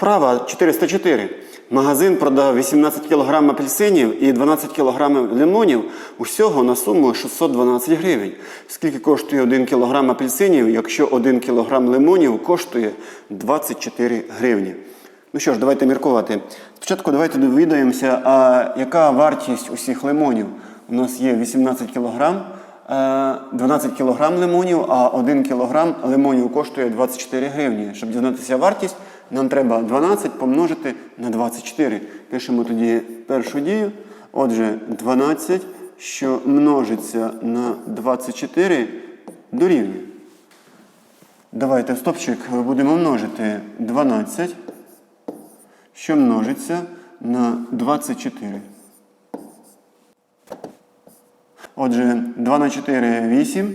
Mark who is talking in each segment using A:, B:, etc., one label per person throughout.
A: Вправа 404. Магазин продав 18 кг апельсинів і 12 кг лимонів. Усього на суму 612 гривень. Скільки коштує 1 кг апельсинів, якщо 1 кг лимонів коштує 24 гривні? Ну що ж, давайте міркувати. Спочатку давайте довідаємося, а яка вартість усіх лимонів? У нас є 18 кг, 12 кг лимонів, а 1 кг лимонів коштує 24 гривні. Щоб дізнатися вартість, нам треба 12 помножити на 24. Пишемо тоді першу дію. Отже, 12, що множиться на 24, дорівнює. Давайте в стопчик будемо множити 12, що множиться на 24. Отже, 2 на 4 8,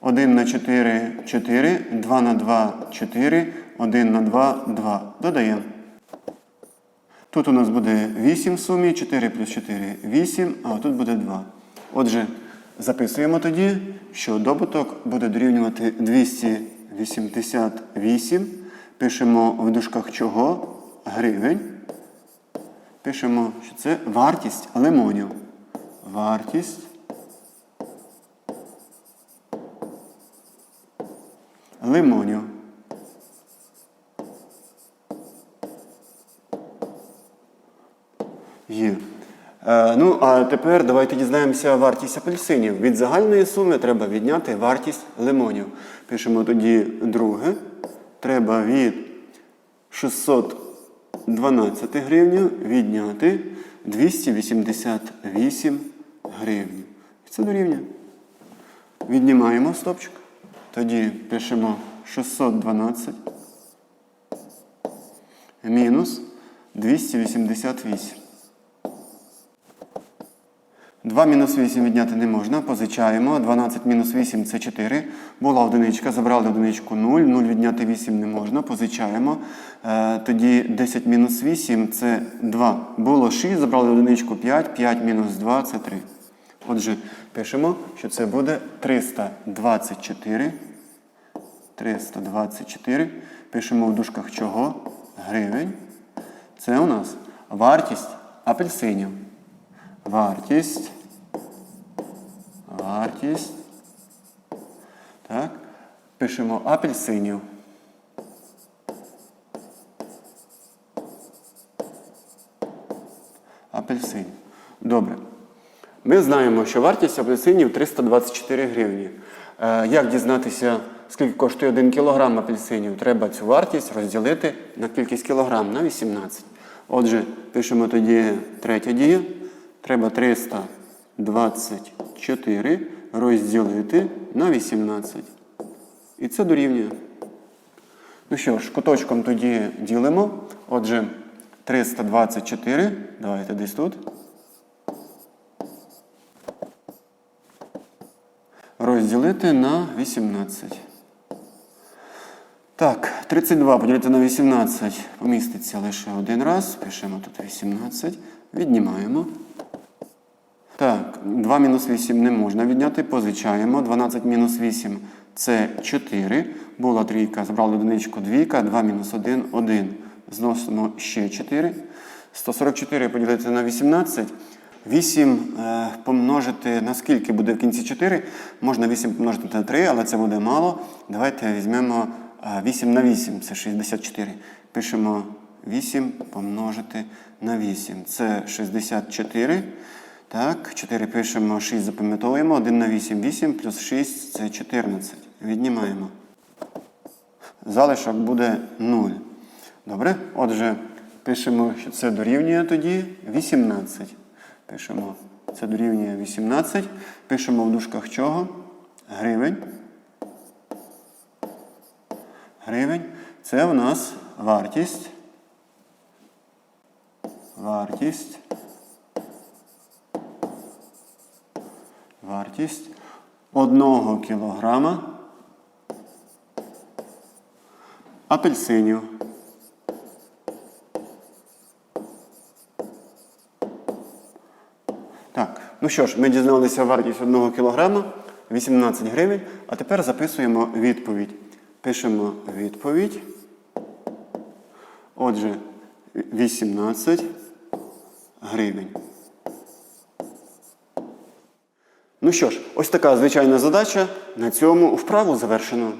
A: 1 на 4 4, 2 на 2 4, 1 на 2 2. Додаємо. Тут у нас буде 8 в сумі, 4 плюс 4 8, а тут буде 2. Отже, записуємо тоді, що добуток буде дорівнювати 288. Пишемо в дужках чого? Гривень. Пишемо, що це вартість лимонів. Вартість лимонів. Є. Е, ну, а тепер давайте дізнаємося вартість апельсинів. Від загальної суми треба відняти вартість лимонів. Пишемо тоді друге. Треба від 612 гривень відняти 288 гривень. Це дорівнює. Віднімаємо стопчик. Тоді пишемо 612 мінус 288. 2 мінус 8 відняти не можна, позичаємо. 12 мінус 8 це 4. Була одиничка, забрали одиничку 0. 0 відняти 8 не можна, позичаємо. Е, тоді 10 мінус 8 це 2. Було 6, забрали одиничку 5. 5 мінус 2 це 3. Отже, пишемо, що це буде 324. 324. Пишемо в дужках чого? Гривень. Це у нас вартість апельсинів. Вартість. Вартість. Так. Пишемо апельсинів. Апельсин. Добре. Ми знаємо, що вартість апельсинів 324 гривні. Е, Як дізнатися, скільки коштує 1 кілограм апельсинів? Треба цю вартість розділити на кількість кілограм на 18. Отже, пишемо тоді третя дія. Треба 324 розділити на 18. І це дорівнює. Ну що ж, куточком тоді ділимо. Отже, 324. Давайте десь тут. Розділити на 18. Так, 32 поділити на 18 поміститься лише один раз. Пишемо тут 18. Віднімаємо. Так, 2 мінус 8 не можна відняти, позичаємо. 12 мінус 8 це 4. Була трійка, забрали одиничку, двійка, 2 мінус 1 1. Зносимо ще 4. 144 поділити на 18. 8 е, помножити на скільки буде в кінці 4. Можна 8 помножити на 3, але це буде мало. Давайте візьмемо е, 8 на 8, це 64. Пишемо 8 помножити на 8. Це 64. Так, 4 пишемо, 6 запам'ятовуємо. 1 на 8 8 плюс 6 це 14. Віднімаємо. Залишок буде 0. Добре? Отже, пишемо, що це дорівнює тоді 18. Пишемо, це дорівнює 18. Пишемо в дужках чого? Гривень. Гривень. Це в нас вартість. Вартість. Вартість одного кілограма апельсинів. Так, ну що ж, ми дізналися вартість 1 кілограма 18 гривень, а тепер записуємо відповідь. Пишемо відповідь. Отже, 18 гривень. Ну що ж, ось така звичайна задача. На цьому вправу завершено.